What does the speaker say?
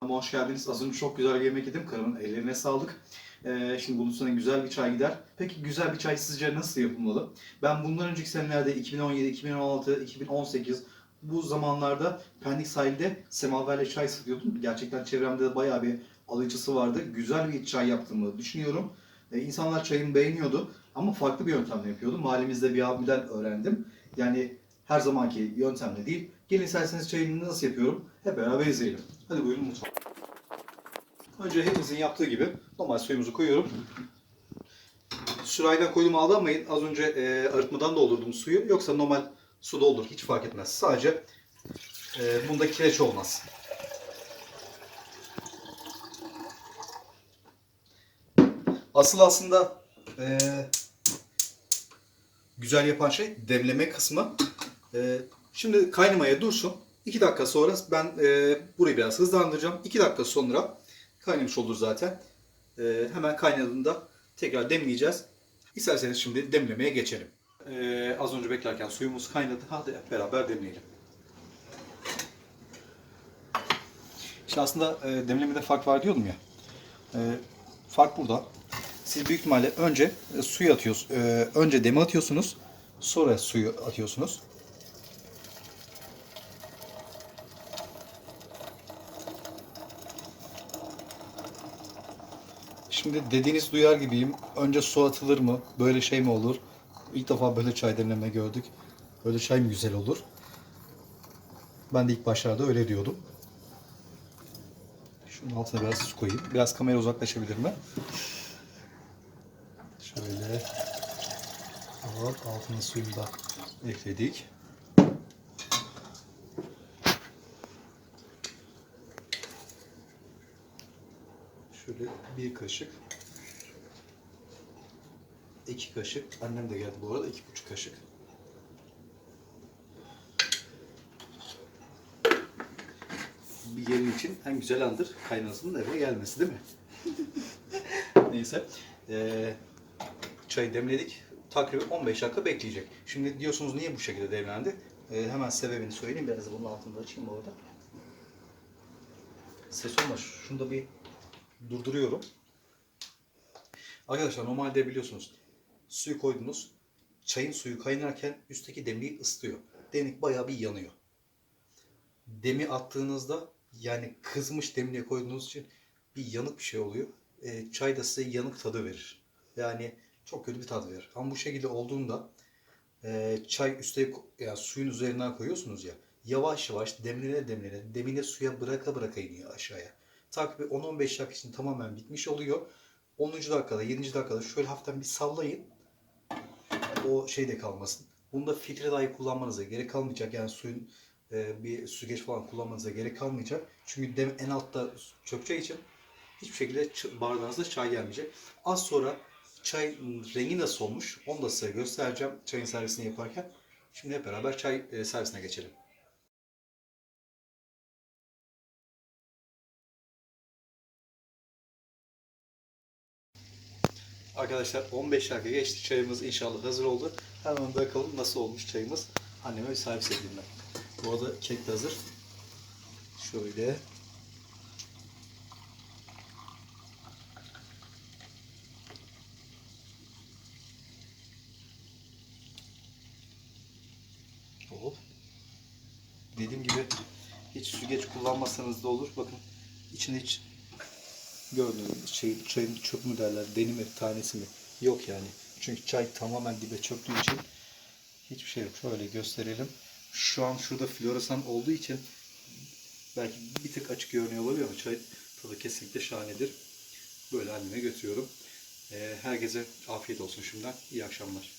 Ama hoş geldiniz. Az önce çok güzel bir yemek yedim. Karımın ellerine sağlık. Ee, şimdi bunun üstüne güzel bir çay gider. Peki güzel bir çay sizce nasıl yapılmalı? Ben bundan önceki senelerde 2017, 2016, 2018 bu zamanlarda Pendik sahilde semaverle çay satıyordum. Gerçekten çevremde de bayağı bir alıcısı vardı. Güzel bir çay yaptığımı düşünüyorum. Ee, insanlar çayımı beğeniyordu ama farklı bir yöntemle yapıyordum. Mahallemizde bir abimden öğrendim. Yani her zamanki yöntemle değil. Gelin isterseniz çayını nasıl yapıyorum hep beraber izleyelim. Hadi buyurun mutfağa. Önce hepimizin yaptığı gibi normal suyumuzu koyuyorum. Sürahiden koydum aldanmayın. Az önce e, arıtmadan doldurdum suyu. Yoksa normal suda olur. Hiç fark etmez. Sadece e, bunda kireç olmaz. Asıl aslında e, güzel yapan şey demleme kısmı. E, şimdi kaynamaya dursun. 2 dakika sonra ben e, burayı biraz hızlandıracağım. 2 dakika sonra kaynamış olur zaten. E, hemen kaynadığında tekrar demleyeceğiz. İsterseniz şimdi demlemeye geçelim. E, az önce beklerken suyumuz kaynadı. Hadi beraber demleyelim. Şimdi aslında e, demlemede fark var diyordum ya. E, fark burada. Siz büyük ihtimalle önce e, suyu atıyorsunuz. Önce demi atıyorsunuz. Sonra suyu atıyorsunuz. Şimdi dediğiniz duyar gibiyim. Önce su atılır mı? Böyle şey mi olur? İlk defa böyle çay demleme gördük. Böyle çay mı güzel olur? Ben de ilk başlarda öyle diyordum. Şunun altına biraz su koyayım. Biraz kamera uzaklaşabilir mi? Şöyle. Hop, altına suyunu da ekledik. Şöyle bir kaşık. iki kaşık. Annem de geldi bu arada. iki buçuk kaşık. Bir gelin için en güzel andır kaynanasının eve gelmesi değil mi? Neyse. Ee, çayı demledik. Takriben 15 dakika bekleyecek. Şimdi diyorsunuz niye bu şekilde demlendi? Ee, hemen sebebini söyleyeyim. Biraz da bunun altında açayım orada. Ses olmaz. Şunu da bir durduruyorum. Arkadaşlar normalde biliyorsunuz suyu koydunuz. Çayın suyu kaynarken üstteki demliği ıslıyor. Demlik bayağı bir yanıyor. Demi attığınızda yani kızmış demliğe koyduğunuz için bir yanık bir şey oluyor. E, çay da size yanık tadı verir. Yani çok kötü bir tat verir. Ama bu şekilde olduğunda e, çay üstte yani suyun üzerinden koyuyorsunuz ya yavaş yavaş demlene demlene demine suya bıraka bıraka iniyor aşağıya. Takribi 10-15 dakika için tamamen bitmiş oluyor. 10. dakikada 7. dakikada şöyle hafiften bir sallayın. O şey de kalmasın. Bunda filtre dahi kullanmanıza gerek kalmayacak. Yani suyun e, bir süzgeç falan kullanmanıza gerek kalmayacak. Çünkü dem en altta çökeceği için hiçbir şekilde bardağınızda çay gelmeyecek. Az sonra çay rengi nasıl olmuş onu da size göstereceğim çayın servisini yaparken. Şimdi hep beraber çay e, servisine geçelim. Arkadaşlar 15 dakika geçti. Çayımız inşallah hazır oldu. Hemen bakalım nasıl olmuş çayımız. Anneme bir servis edeyim ben. Bu arada kek de hazır. Şöyle. Hop. Dediğim gibi hiç süzgeç kullanmasanız da olur. Bakın içinde hiç gördüğünüz şey, çayın çöp mü derler, deni mi, tanesi mi? Yok yani. Çünkü çay tamamen dibe çöktüğü için hiçbir şey yok. Şöyle gösterelim. Şu an şurada floresan olduğu için belki bir tık açık görünüyor olabilir ama çay tadı kesinlikle şahanedir. Böyle anneme götürüyorum. Ee, herkese afiyet olsun şimdiden. İyi akşamlar.